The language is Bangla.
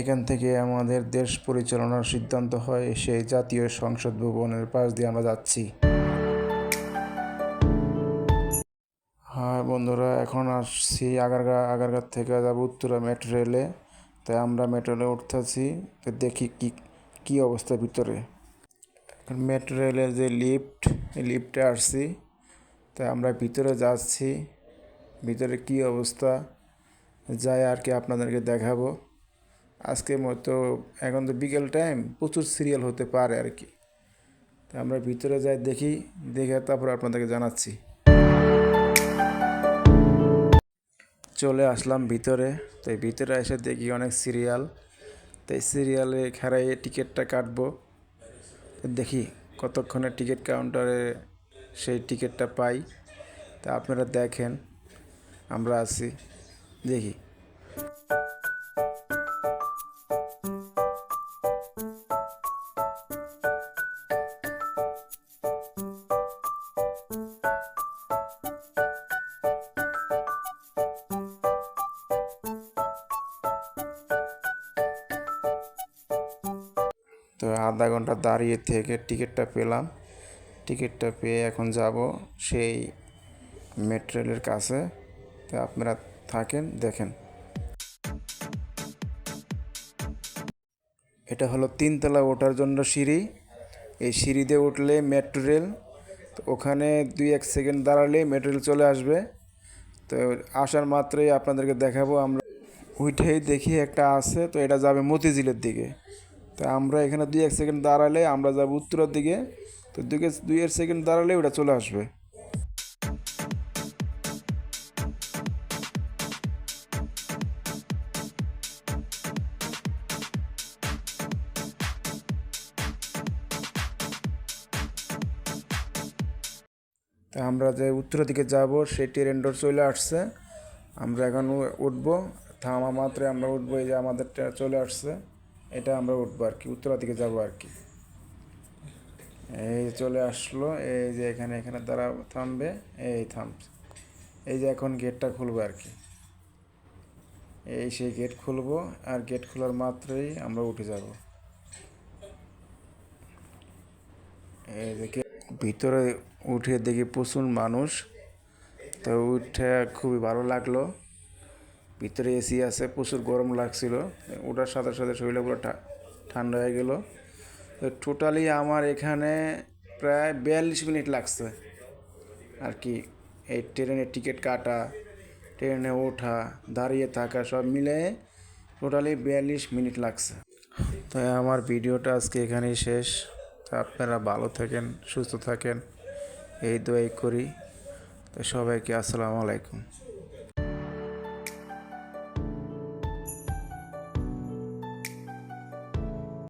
এখান থেকে আমাদের দেশ পরিচালনার সিদ্ধান্ত হয়, সেই জাতীয় সংসদ ভবনের পাশ দিয়ে আমরা যাচ্ছি। হ্যাঁ বন্ধুরা, এখন আসছি আগারগা, আগারগাঁ থেকে যাব উত্তরা মেট্রো রেলে। তাই আমরা মেট্রো রেলে উঠতেছি দেখি কি কি অবস্থা ভিতরে। মেট্রো রেলের যে লিফট লিফটে আসছি। তাই আমরা ভিতরে যাচ্ছি, ভিতরে কি অবস্থা, যাই আর কি আপনাদেরকে দেখাবো। আজকে মতো এখন তো বিকেল টাইম প্রচুর সিরিয়াল হতে পারে আর কি। তা আমরা ভিতরে যাই, দেখি, দেখে তারপর আপনাদেরকে জানাচ্ছি। চলে আসলাম ভিতরে তো ভিতরে এসে দেখি অনেক সিরিয়াল তাই সিরিয়ালে খেরাই টিকিটটা কাটবো। দেখি কতক্ষণে টিকিট কাউন্টারে সেই টিকিটটা পাই। তা আপনারা দেখেন, আমরা আছি। দেখি। তো আধা ঘণ্টা দাঁড়িয়ে থেকে টিকিটটা পেলাম। টিকিটটা পেয়ে এখন যাব সেই মেট্রো রেলের কাছে। তো আপনারা থাকেন, দেখেন। এটা হলো তিনতলা ওঠার জন্য সিঁড়ি। এই সিঁড়ি দিয়ে উঠলে মেট্রো রেল, তো ওখানে দুই এক সেকেন্ড দাঁড়ালে মেট্রো রেল চলে আসবে। তো আসার মাত্রই আপনাদেরকে দেখাবো, আমরা উঠেই দেখি একটা আছে, তো এটা যাবে মতিঝিলের দিকে। তো আমরা এখানে দুই এক সেকেন্ড দাঁড়ালে আমরা যাব উত্তরের দিকে। তো দুই দুই এক সেকেন্ড দাঁড়ালে ওটা চলে আসবে। তা আমরা যে উত্তরের দিকে যাব, সেই ট্রেনটা চলে আসছে। আমরা এখন উঠবো। থামা মাত্রে আমরা উঠবো, এই যে আমাদের চলে আসছে। এটা আমরা উঠবো আর কি, উত্তরা দিকে যাব আর কি। এই চলে আসলো, এই যে এখানে এখানে দাঁড়া থামবে, এই থাম এই যে এখন গেটটা খুলবো আর কি। এই সেই গেট খুলবো, আর গেট খোলার মাত্রই আমরা উঠে যাব। এই যে ভিতরে উঠে দেখি প্রচুর মানুষ, তো উঠে খুবই ভালো লাগল। ভিতরে এসি আছে, প্রচুর গরম লাগছিল। ওটার সাথে সাথে শরীরে পুরো ঠান্ডা হয়ে গেল। তো টোটালি আমার এখানে প্রায় বিয়াল্লিশ মিনিট লাগছে। আর কি, এই ট্রেনের টিকিট কাটা, ট্রেনে ওঠা, দাঁড়িয়ে থাকা, সব মিলে টোটালি বিয়াল্লিশ মিনিট লাগছে। তাই আমার ভিডিওটা আজকে এখানেই শেষ। তা আপনারা ভালো থাকেন, সুস্থ থাকেন। এই দোয়াই করি। তো সবাইকে আসসালামু আলাইকুম।